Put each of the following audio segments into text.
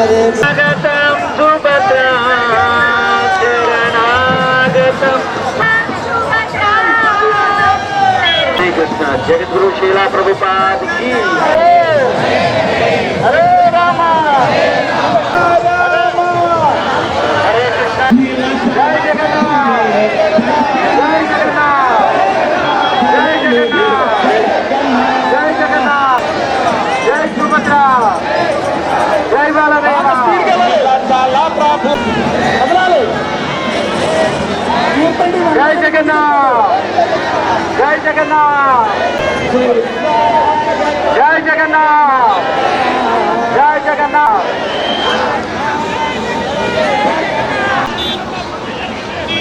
కృష్ణ హరే స్వాగతం సుభద్రా జగన్నాథ్ జై జగన్నాథ్ జై జగన్నాథ్ జై జగన్నాథ్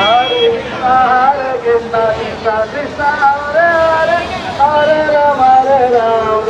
హరే కృష్ణ హరే కృష్ణ కృష్ణ కృష్ణ హరే హరే హరే రామ హరే రామ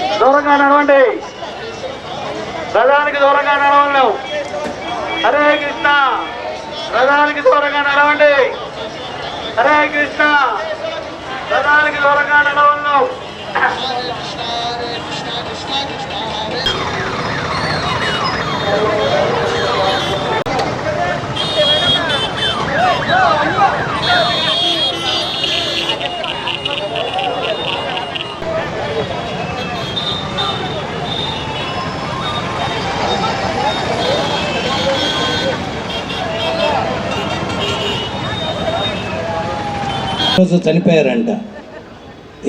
దూరంగా నడవండి. రథానికి దూరంగా నడవలను హరే కృష్ణ. రథానికి దూరంగా నడవండి. హరే కృష్ణ. రథానికి దూరంగా నడవలేం Thank you. రోజు చనిపోయారంట.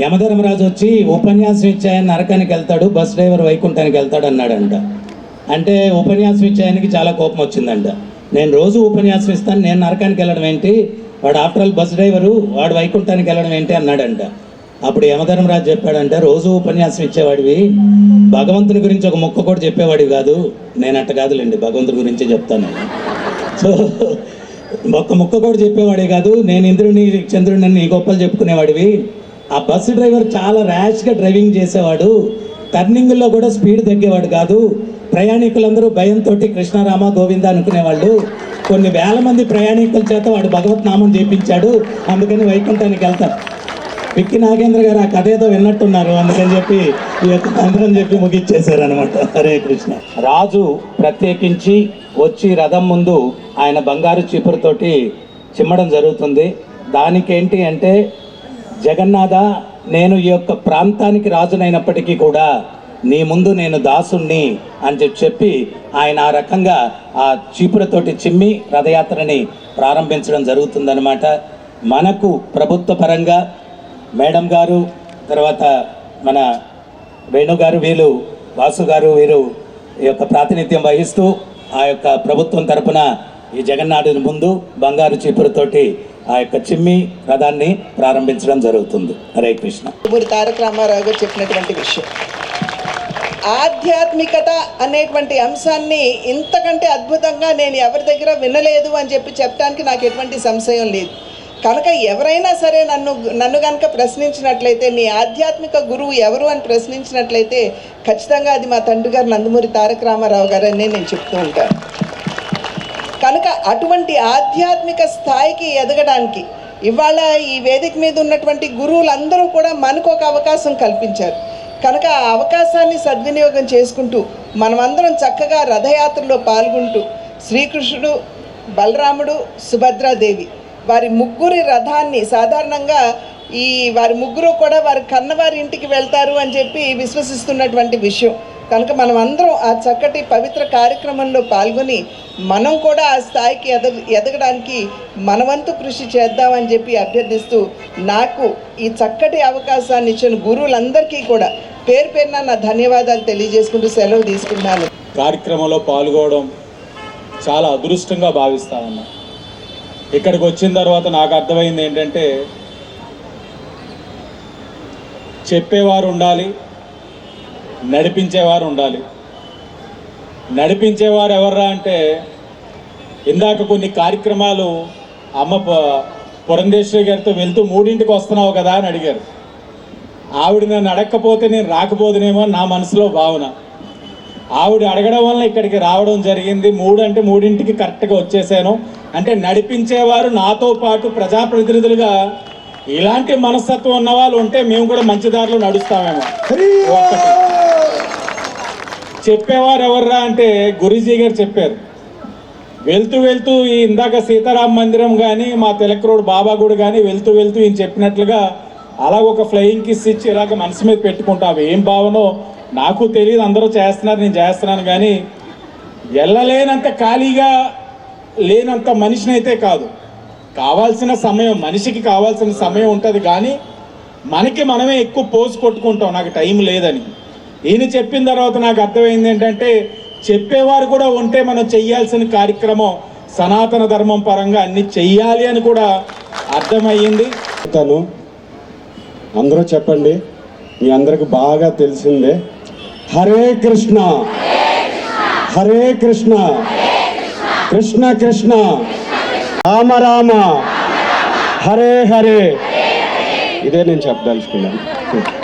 యమధర్మరాజు వచ్చి ఉపన్యాసం ఇచ్చాయని నరకానికి వెళ్తాడు బస్ డ్రైవర్ వైకుంఠానికి వెళ్తాడు అన్నాడంట. అంటే ఉపన్యాసం ఇచ్చాయనికి చాలా కోపం వచ్చిందంట. నేను రోజు ఉపన్యాసం ఇస్తాను నేను నరకానికి వెళ్ళడం ఏంటి? వాడు ఆఫ్టర్ ఆల్ బస్ డ్రైవరు వాడు వైకుంఠానికి వెళ్ళడం ఏంటి అన్నాడంట. అప్పుడు యమధర్మరాజు చెప్పాడంట రోజు ఉపన్యాసం ఇచ్చేవాడివి. భగవంతుని గురించి ఒక ముక్క కూడా చెప్పేవాడివి కాదు. నేను అట్ట కాదులేండి భగవంతుని గురించే చెప్తాను సో ఒక్క ముక్క కూడా చెప్పేవాడే కాదు. నేను ఇంద్రుని చంద్రుని నీ గొప్పలు చెప్పుకునేవాడివి. ఆ బస్సు డ్రైవర్ చాలా ర్యాష్గా డ్రైవింగ్ చేసేవాడు. టర్నింగ్లో కూడా స్పీడ్ తగ్గేవాడు కాదు. ప్రయాణికులందరూ భయంతో కృష్ణారామ గోవింద అనుకునేవాళ్ళు. కొన్ని వేల మంది ప్రయాణికుల చేత వాడు భగవత్ నామం చేపించాడు అందుకని వైకుంఠానికి వెళ్తారు పిక్కి నాగేంద్ర గారు ఆ కథ ఏదో విన్నట్టున్నారు. అందుకని చెప్పి ఈ యొక్క తంత్రం చెప్పి ముగిచ్చేశారు అనమాట హరే కృష్ణ. రాజు ప్రత్యేకించి వచ్చి రథం ముందు ఆయన బంగారు చీపురుతోటి చిమ్మడం జరుగుతుంది. దానికేంటి అంటే జగన్నాథ నేను ఈ యొక్క ప్రాంతానికి రాజునైనప్పటికీ కూడా నీ ముందు నేను దాసుణ్ణి అని చెప్పి చెప్పి ఆయన ఆ రకంగా ఆ చీపురతోటి చిమ్మి రథయాత్రని ప్రారంభించడం జరుగుతుందన్నమాట. మనకు ప్రభుత్వ పరంగా మేడం గారు తర్వాత మన వేణు గారు వాసు గారు వీరు ఈ యొక్క ప్రాతినిధ్యం వహిస్తూ ఆ యొక్క ప్రభుత్వం తరపున ఈ జగన్నాథుని ముందు బంగారు చీపురుతోటి ఆ యొక్క చిమ్మి రథాన్ని ప్రారంభించడం జరుగుతుంది. హరే కృష్ణ. నందమూరి తారక రామారావు గారు చెప్పినటువంటి విషయం. ఆధ్యాత్మికత అనేటువంటి అంశాన్ని ఇంతకంటే అద్భుతంగా నేను ఎవరి దగ్గర వినలేదు అని చెప్పి చెప్పడానికి నాకు ఎటువంటి సంశయం లేదు. కనుక ఎవరైనా సరే నన్ను నన్ను కనుక ప్రశ్నించినట్లయితే నీ ఆధ్యాత్మిక గురువు ఎవరు అని ప్రశ్నించినట్లయితే ఖచ్చితంగా అది మా తండ్రి గారు నందమూరి తారక రామారావు గారు నేను చెప్తూ ఉంటాను. కనుక అటువంటి ఆధ్యాత్మిక స్థాయికి ఎదగడానికి ఇవాళ ఈ వేదిక మీద ఉన్నటువంటి గురువులందరూ కూడా మనకు ఒక అవకాశం కల్పించారు. కనుక ఆ అవకాశాన్ని సద్వినియోగం చేసుకుంటూ మనమందరం చక్కగా రథయాత్రలో పాల్గొంటూ శ్రీకృష్ణుడు బలరాముడు సుభద్రాదేవి వారి ముగ్గురి రథాన్ని సాధారణంగా ఈ వారి ముగ్గురు కూడా వారి కన్నవారి ఇంటికి వెళ్తారు అని చెప్పి విశ్వసిస్తున్నటువంటి విషయం. కనుక మనం అందరం ఆ చక్కటి పవిత్ర కార్యక్రమంలో పాల్గొని మనం కూడా ఆ స్థాయికి ఎద ఎదగడానికి మనవంతు కృషి చేద్దామని చెప్పి అభ్యర్థిస్తూ నాకు ఈ చక్కటి అవకాశాన్ని ఇచ్చిన గురువులందరికీ కూడా పేరు పేరున నా ధన్యవాదాలు తెలియజేసుకుంటూ సెలవు తీసుకున్నాను కార్యక్రమంలో పాల్గొనడం చాలా అదృష్టంగా భావిస్తా ఉన్నాను ఇక్కడికి వచ్చిన తర్వాత నాకు అర్థమైంది ఏంటంటే చెప్పేవారు ఉండాలి నడిపించేవారు ఉండాలి. నడిపించేవారు ఎవర్రా అంటే ఇందాక కొన్ని కార్యక్రమాలు అమ్మ పురంధేశ్వరి గారితో వెళ్తూ మూడింటికి వస్తున్నావు కదా అని అడిగారు. ఆవిడ నన్ను అడగకపోతే నేను రాకపోదునేమో నా మనసులో భావన. ఆవిడ అడగడం వల్ల ఇక్కడికి రావడం జరిగింది. మూడు అంటే మూడింటికి కరెక్ట్గా వచ్చేసాను. అంటే నడిపించేవారు నాతో పాటు ప్రజాప్రతినిధులుగా ఇలాంటి మనస్తత్వం ఉన్న వాళ్ళు ఉంటే మేము కూడా మంచి దారిలో నడుస్తామేమో. చెప్పేవారు ఎవర్రా అంటే గురుజీ గారు చెప్పారు. వెళ్తూ వెళ్తూ ఈ ఇందాక సీతారాం మందిరం కానీ మా తిలక్ రోడ్ బాబా గుడి కానీ వెళ్తూ వెళ్తూ ఈయన చెప్పినట్లుగా అలా ఒక ఫ్లయింగ్ కిస్ ఇచ్చి ఇలాగ మనసు మీద పెట్టుకుంటావు ఏం భావనో నాకు తెలియదు అందరూ చేస్తున్నారు నేను చేస్తున్నాను కానీ వెళ్ళలేనంత ఖాళీగా లేనంత మనిషిని అయితే కాదు. కావాల్సిన సమయం మనిషికి కావాల్సిన సమయం ఉంటుంది కానీ మనకి మనమే ఎక్కువ పోజు కొట్టుకుంటాం నాకు టైం లేదని. ఈయన చెప్పిన తర్వాత నాకు అర్థమైంది ఏంటంటే చెప్పేవారు కూడా ఉంటే మనం చెయ్యాల్సిన కార్యక్రమం సనాతన ధర్మం పరంగా అన్ని చెయ్యాలి అని కూడా అర్థమయ్యింది. తను అందరూ చెప్పండి మీ అందరికి బాగా తెలిసిందే. హరే కృష్ణ. హరే కృష్ణ. కృష్ణ కృష్ణ. రామ రామ. హరే హరే. ఇదే నేను చెప్పదలుచుకున్నాను.